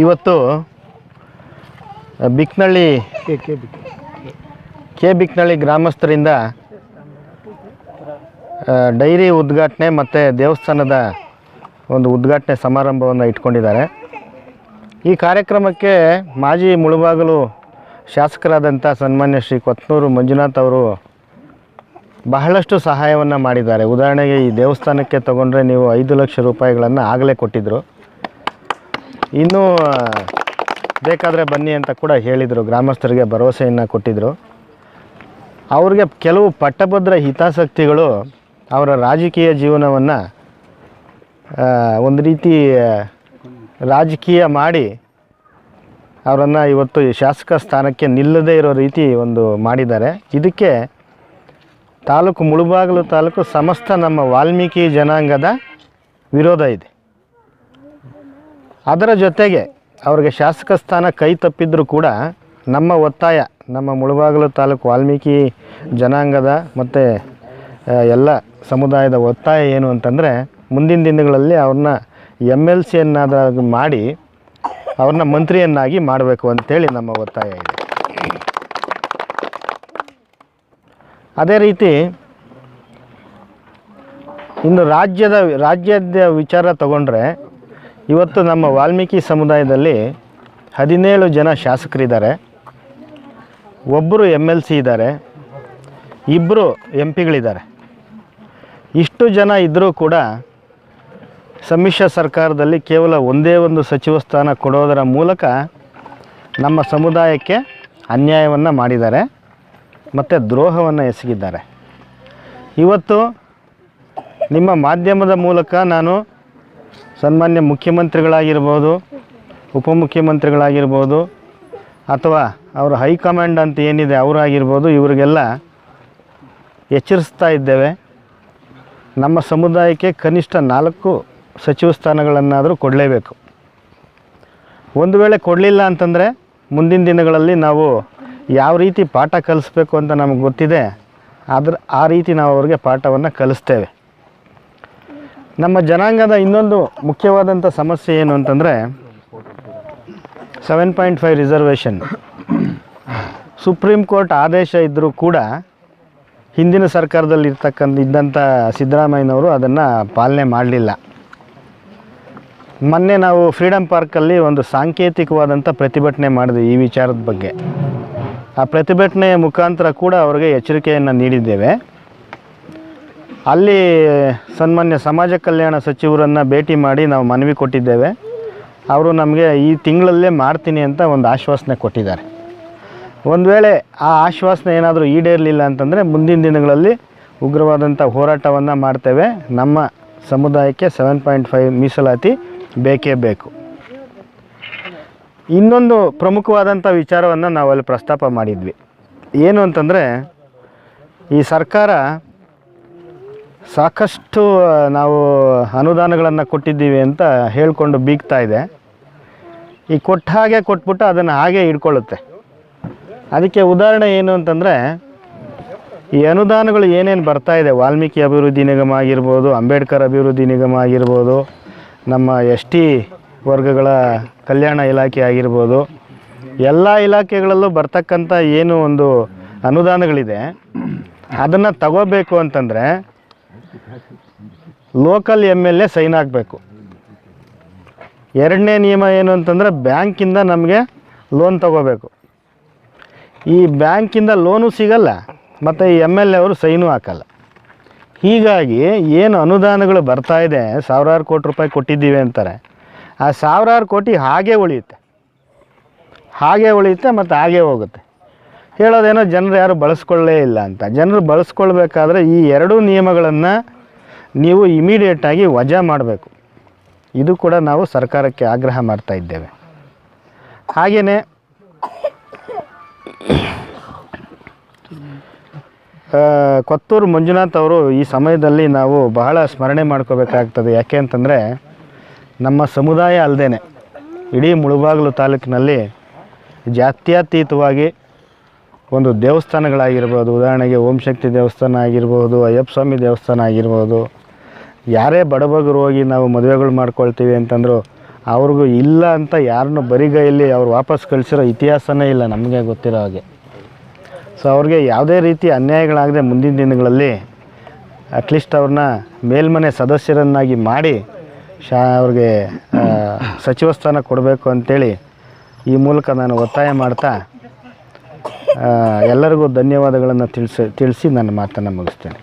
ಇವತ್ತು ಬಿಕ್ನಳ್ಳಿ K ಬಿಕ್ನಳ್ಳಿ ಗ್ರಾಮಸ್ಥರಿಂದ dairy ಉದ್ಘಾಟನೆ ಮತ್ತು ದೇವಸ್ಥಾನದ ಒಂದು ಉದ್ಘಾಟನೆ ಸಮಾರಂಭವನ್ನು ಇಟ್ಕೊಂಡಿದ್ದಾರೆ. ಈ ಕಾರ್ಯಕ್ರಮಕ್ಕೆ ಮಾಜಿ ಮುಳುಬಾಗಲು ಶಾಸಕರಾದಂಥ ಸನ್ಮಾನ್ಯ ಶ್ರೀ ಕೊತ್ನೂರು ಮಂಜುನಾಥ್ ಅವರು ಬಹಳಷ್ಟು ಸಹಾಯವನ್ನು ಮಾಡಿದ್ದಾರೆ. ಉದಾಹರಣೆಗೆ ಈ ದೇವಸ್ಥಾನಕ್ಕೆ ತಗೊಂಡ್ರೆ ನೀವು ಐದು ಲಕ್ಷ ರೂಪಾಯಿಗಳನ್ನು ಆಗಲೇ ಕೊಟ್ಟಿದ್ದರು ಇನ್ನೂ ಬೇಕಾದರೆ ಬನ್ನಿ ಅಂತ ಕೂಡ ಹೇಳಿದರು. ಗ್ರಾಮಸ್ಥರಿಗೆ ಭರವಸೆಯನ್ನು ಕೊಟ್ಟಿದ್ದರು ಅವ್ರಿಗೆ ಕೆಲವು ಪಟ್ಟಭದ್ರ ಹಿತಾಸಕ್ತಿಗಳು ಅವರ ರಾಜಕೀಯ ಜೀವನವನ್ನು ಒಂದು ರೀತಿ ರಾಜಕೀಯ ಮಾಡಿ ಅವರನ್ನು ಇವತ್ತು ಶಾಸಕ ಸ್ಥಾನಕ್ಕೆ ನಿಲ್ಲದೇ ಇರೋ ರೀತಿ ಒಂದು ಮಾಡಿದ್ದಾರೆ. ಇದಕ್ಕೆ ತಾಲೂಕು ಮುಳುಬಾಗಲು ತಾಲೂಕು ಸಮಸ್ತ ನಮ್ಮ ವಾಲ್ಮೀಕಿ ಜನಾಂಗದ ವಿರೋಧ ಇದೆ. ಅದರ ಜೊತೆಗೆ ಅವ್ರಿಗೆ ಶಾಸಕ ಸ್ಥಾನ ಕೈ ತಪ್ಪಿದ್ರೂ ಕೂಡ ನಮ್ಮ ಒತ್ತಾಯ, ನಮ್ಮ ಮುಳುಬಾಗಿಲು ತಾಲೂಕು ವಾಲ್ಮೀಕಿ ಜನಾಂಗದ ಮತ್ತು ಎಲ್ಲ ಸಮುದಾಯದ ಒತ್ತಾಯ ಏನು ಅಂತಂದರೆ ಮುಂದಿನ ದಿನಗಳಲ್ಲಿ ಅವ್ರನ್ನ ಎಂ ಎಲ್ ಸಿಯನ್ನಾದಾಗ ಮಾಡಿ ಅವ್ರನ್ನ ಮಂತ್ರಿಯನ್ನಾಗಿ ಮಾಡಬೇಕು ಅಂತೇಳಿ ನಮ್ಮ ಒತ್ತಾಯ ಇದೆ. ಅದೇ ರೀತಿ ಇನ್ನು ರಾಜ್ಯದ ರಾಜ್ಯದ ವಿಚಾರ ತಗೊಂಡ್ರೆ ಇವತ್ತು ನಮ್ಮ ವಾಲ್ಮೀಕಿ ಸಮುದಾಯದಲ್ಲಿ ಹದಿನೇಳು ಜನ ಶಾಸಕರಿದ್ದಾರೆ. ಒಬ್ಬರು ಎಂ ಎಲ್ ಸಿ ಇದ್ದಾರೆ. ಇಬ್ಬರು ಎಂ ಪಿಗಳಿದ್ದಾರೆ ಇಷ್ಟು ಜನ ಇದ್ದರೂ ಕೂಡ ಸಮ್ಮಿಶ್ರ ಸರ್ಕಾರದಲ್ಲಿ ಕೇವಲ ಒಂದೇ ಒಂದು ಸಚಿವ ಸ್ಥಾನ ಕೊಡೋದರ ಮೂಲಕ ನಮ್ಮ ಸಮುದಾಯಕ್ಕೆ ಅನ್ಯಾಯವನ್ನು ಮಾಡಿದ್ದಾರೆ. ಮತ್ತು ದ್ರೋಹವನ್ನು ಎಸಗಿದ್ದಾರೆ. ಇವತ್ತು ನಿಮ್ಮ ಮಾಧ್ಯಮದ ಮೂಲಕ ನಾನು ಸನ್ಮಾನ್ಯ ಮುಖ್ಯಮಂತ್ರಿಗಳಾಗಿರ್ಬೋದು, ಉಪಮುಖ್ಯಮಂತ್ರಿಗಳಾಗಿರ್ಬೋದು, ಅಥವಾ ಅವರ ಹೈಕಮಾಂಡ್ ಅಂತ ಏನಿದೆ ಅವರಾಗಿರ್ಬೋದು, ಇವರಿಗೆಲ್ಲ ಎಚ್ಚರಿಸ್ತಾ ಇದ್ದೇವೆ. ನಮ್ಮ ಸಮುದಾಯಕ್ಕೆ ಕನಿಷ್ಠ ನಾಲ್ಕು ಸಚಿವ ಸ್ಥಾನಗಳನ್ನಾದರೂ ಕೊಡಲೇಬೇಕು. ಒಂದು ವೇಳೆ ಕೊಡಲಿಲ್ಲ ಅಂತಂದರೆ ಮುಂದಿನ ದಿನಗಳಲ್ಲಿ ನಾವು ಯಾವ ರೀತಿ ಪಾಠ ಕಲಿಸ್ಬೇಕು ಅಂತ ನಮಗೆ ಗೊತ್ತಿದೆ, ಆದ್ರೆ ಆ ರೀತಿ ನಾವು ಅವ್ರಿಗೆ ಪಾಠವನ್ನು ಕಲಿಸ್ತೇವೆ. ನಮ್ಮ ಜನಾಂಗದ ಇನ್ನೊಂದು ಮುಖ್ಯವಾದಂಥ ಸಮಸ್ಯೆ ಏನು ಅಂತಂದರೆ seven point five reservation supreme court ಆದೇಶ ಇದ್ದರೂ ಕೂಡ ಹಿಂದಿನ ಸರ್ಕಾರದಲ್ಲಿ ಇರ್ತಕ್ಕಂಥ ಇದ್ದಂಥ ಸಿದ್ದರಾಮಯ್ಯನವರು ಅದನ್ನು ಪಾಲನೆ ಮಾಡಲಿಲ್ಲ. ಮೊನ್ನೆ ನಾವು ಫ್ರೀಡಮ್ ಪಾರ್ಕಲ್ಲಿ ಒಂದು ಸಾಂಕೇತಿಕವಾದಂಥ ಪ್ರತಿಭಟನೆ ಮಾಡಿದ್ವಿ ಈ ವಿಚಾರದ ಬಗ್ಗೆ. ಆ ಪ್ರತಿಭಟನೆಯ ಮುಖಾಂತರ ಕೂಡ ಅವರಿಗೆ ಎಚ್ಚರಿಕೆಯನ್ನು ನೀಡಿದ್ದೇವೆ. ಅಲ್ಲಿ ಸನ್ಮಾನ್ಯ ಸಮಾಜ ಕಲ್ಯಾಣ ಸಚಿವರನ್ನು ಭೇಟಿ ಮಾಡಿ ನಾವು ಮನವಿ ಕೊಟ್ಟಿದ್ದೇವೆ. ಅವರು ನಮಗೆ ಈ ತಿಂಗಳಲ್ಲೇ ಮಾಡ್ತೀನಿ ಅಂತ ಒಂದು ಆಶ್ವಾಸನೆ ಕೊಟ್ಟಿದ್ದಾರೆ. ಒಂದು ವೇಳೆ ಆ ಆಶ್ವಾಸನೆ ಏನಾದರೂ ಈಡೇರಲಿಲ್ಲ ಅಂತಂದರೆ ಮುಂದಿನ ದಿನಗಳಲ್ಲಿ ಉಗ್ರವಾದಂಥ ಹೋರಾಟವನ್ನು ಮಾಡ್ತೇವೆ. ನಮ್ಮ ಸಮುದಾಯಕ್ಕೆ ಸೆವೆನ್ ಪಾಯಿಂಟ್ ಫೈವ್ ಮೀಸಲಾತಿ ಬೇಕೇ ಬೇಕು. ಇನ್ನೊಂದು ಪ್ರಮುಖವಾದಂಥ ವಿಚಾರವನ್ನು ನಾವಲ್ಲಿ ಪ್ರಸ್ತಾಪ ಮಾಡಿದ್ವಿ. ಏನು ಅಂತಂದರೆ ಈ ಸರ್ಕಾರ ಸಾಕಷ್ಟು ನಾವು ಅನುದಾನಗಳನ್ನು ಕೊಟ್ಟಿದ್ದೀವಿ ಅಂತ ಹೇಳಿಕೊಂಡು ಬೀಗ್ತಾ ಇದೆ. ಈ ಕೊಟ್ಟ ಹಾಗೆ ಕೊಟ್ಬಿಟ್ಟು ಅದನ್ನು ಹಾಗೆ ಇಟ್ಕೊಳ್ಳುತ್ತೆ ಅದಕ್ಕೆ ಉದಾಹರಣೆ ಏನು ಅಂತಂದರೆ, ಈ ಅನುದಾನಗಳು ಏನೇನು ಬರ್ತಾ ಇದೆ, ವಾಲ್ಮೀಕಿ ಅಭಿವೃದ್ಧಿ ನಿಗಮ ಆಗಿರ್ಬೋದು, ಅಂಬೇಡ್ಕರ್ ಅಭಿವೃದ್ಧಿ ನಿಗಮ ಆಗಿರ್ಬೋದು, ನಮ್ಮ ಎಸ್ ಟಿ ವರ್ಗಗಳ ಕಲ್ಯಾಣ ಇಲಾಖೆ ಆಗಿರ್ಬೋದು, ಎಲ್ಲ ಇಲಾಖೆಗಳಲ್ಲೂ ಬರ್ತಕ್ಕಂಥ ಏನು ಒಂದು ಅನುದಾನಗಳಿದೆ, ಅದನ್ನು ತಗೋಬೇಕು ಅಂತಂದರೆ local M L A sign ಆಗಬೇಕು ಎರಡನೇ ನಿಯಮ ಏನು ಅಂತಂದರೆ ಬ್ಯಾಂಕಿಂದ ನಮಗೆ ಲೋನ್ ತಗೋಬೇಕು. ಈ ಬ್ಯಾಂಕಿಂದ ಲೋನು ಸಿಗಲ್ಲ, ಮತ್ತು ಈ ಎಂ ಎಲ್ ಎ ಅವರು ಸೈನು ಹಾಕಲ್ಲ. ಹೀಗಾಗಿ ಏನು ಅನುದಾನಗಳು ಬರ್ತಾ ಇದೆ, ಸಾವಿರಾರು ಕೋಟಿ ರೂಪಾಯಿ ಕೊಟ್ಟಿದ್ದೀವಿ ಅಂತಾರೆ. ಆ ಸಾವಿರಾರು ಕೋಟಿ ಹಾಗೆ ಉಳಿಯುತ್ತೆ. ಹಾಗೆ ಉಳಿಯುತ್ತೆ ಮತ್ತು ಹಾಗೆ ಹೋಗುತ್ತೆ. ಹೇಳೋದೇನೋ ಜನರು ಯಾರು ಬಳಸ್ಕೊಳ್ಳೇ ಇಲ್ಲ ಅಂತ. ಜನರು ಬಳಸ್ಕೊಳ್ಬೇಕಾದ್ರೆ ಈ ಎರಡೂ ನಿಯಮಗಳನ್ನು ನೀವು ಇಮಿಡಿಯೇಟಾಗಿ ವಜಾ ಮಾಡಬೇಕು. ಇದು ಕೂಡ ನಾವು ಸರ್ಕಾರಕ್ಕೆ ಆಗ್ರಹ ಮಾಡ್ತಾ ಇದ್ದೇವೆ. ಹಾಗೆಯೇ ಕೊತ್ತೂರು ಮಂಜುನಾಥ್ ಅವರು ಈ ಸಮಯದಲ್ಲಿ ನಾವು ಬಹಳ ಸ್ಮರಣೆ ಮಾಡ್ಕೋಬೇಕಾಗ್ತದೆ. ಯಾಕೆ ಅಂತಂದರೆ ನಮ್ಮ ಸಮುದಾಯ ಅಲ್ಲದೇ ಇಡೀ ಮುಳುಬಾಗಿಲು ತಾಲೂಕಿನಲ್ಲಿ ಜಾತ್ಯತೀತವಾಗಿ ಒಂದು ದೇವಸ್ಥಾನಗಳಾಗಿರ್ಬೋದು, ಉದಾಹರಣೆಗೆ ಓಂ ಶಕ್ತಿ ದೇವಸ್ಥಾನ ಆಗಿರ್ಬೋದು, ಅಯ್ಯಪ್ಪ ಸ್ವಾಮಿ ದೇವಸ್ಥಾನ ಆಗಿರ್ಬೋದು. ಯಾರೇ ಬಡಬಗರು ಹೋಗಿ ನಾವು ಮದುವೆಗಳು ಮಾಡ್ಕೊಳ್ತೀವಿ ಅಂತಂದ್ರು ಅವ್ರಿಗೂ ಇಲ್ಲ ಅಂತ ಯಾರನ್ನೂ ಬರಿಗೈಯಲ್ಲಿ ಅವ್ರು ವಾಪಸ್ ಕಳಿಸಿರೋ ಇತಿಹಾಸನೇ ಇಲ್ಲ ನಮಗೆ ಗೊತ್ತಿರೋ ಹಾಗೆ. ಸೊ ಅವ್ರಿಗೆ ಯಾವುದೇ ರೀತಿ ಅನ್ಯಾಯಗಳಾಗದೆ ಮುಂದಿನ ದಿನಗಳಲ್ಲಿ ಅಟ್ಲೀಸ್ಟ್ ಅವ್ರನ್ನ ಮೇಲ್ಮನೆ ಸದಸ್ಯರನ್ನಾಗಿ ಮಾಡಿ ಶಾ, ಅವ್ರಿಗೆ ಸಚಿವ ಸ್ಥಾನ ಕೊಡಬೇಕು ಅಂತೇಳಿ ಈ ಮೂಲಕ ನಾನು ಒತ್ತಾಯ ಮಾಡ್ತಾ ಎಲ್ಲರಿಗೂ ಧನ್ಯವಾದಗಳನ್ನು ತಿಳಿಸಿ ತಿಳಿಸಿ ನನ್ನ ಮಾತನ್ನು ಮುಗಿಸ್ತೇನೆ.